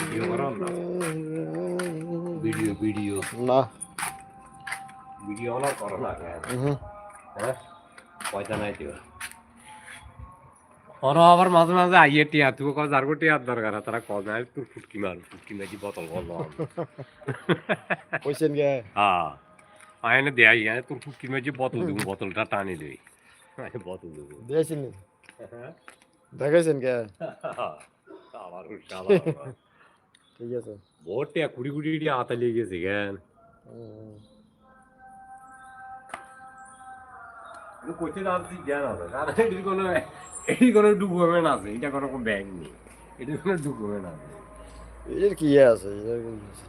Video না video video না video না করো না হ্যাঁ পয়সা নাই তো ওরা আবার মাঝে মাঝে আইয়ে টিয়া তুই কয় যার টিয়ার দরকার তারা কয় নাই তোর ফুটকি মার ফুটকি নাকি বোতল কইছেন গে হ্যাঁ আয়নে দেয় আয় তোর ফুটকি মাঝে বোতল দিব বোতলটা টানি দেই আমি বোতল দেবো দিয়েছেন নি দেখাইছেন গে আবার উল্টা ঠিক আছে বহুত টিয়া কুড়ি কুড়ি টিয়া হাতে লেগে গেছে কেন হুম। করতে যাচ্ছি জ্ঞান হবে কারণ এটির কোনো এটির কোনো ডকুমেন্ট আছে এটা কোনো ব্যাংক নেই এটির কোনো ডকুমেন্ট আছে এর কি ইয়ে আছে এর কি ইয়ে আছে?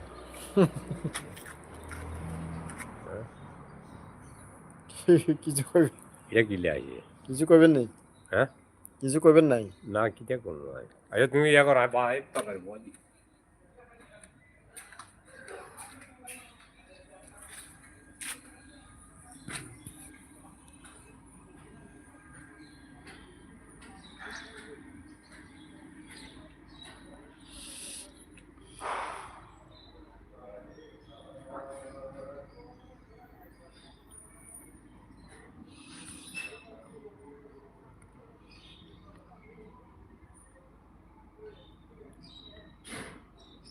কিছু কইবেন এটা কি লাগে কিছু কইবেন নাই? হ্যাঁ? কিছু কইবেন নাই? না কিটা করব আচ্ছা তুমি ইয়া করো ভাই তরকারি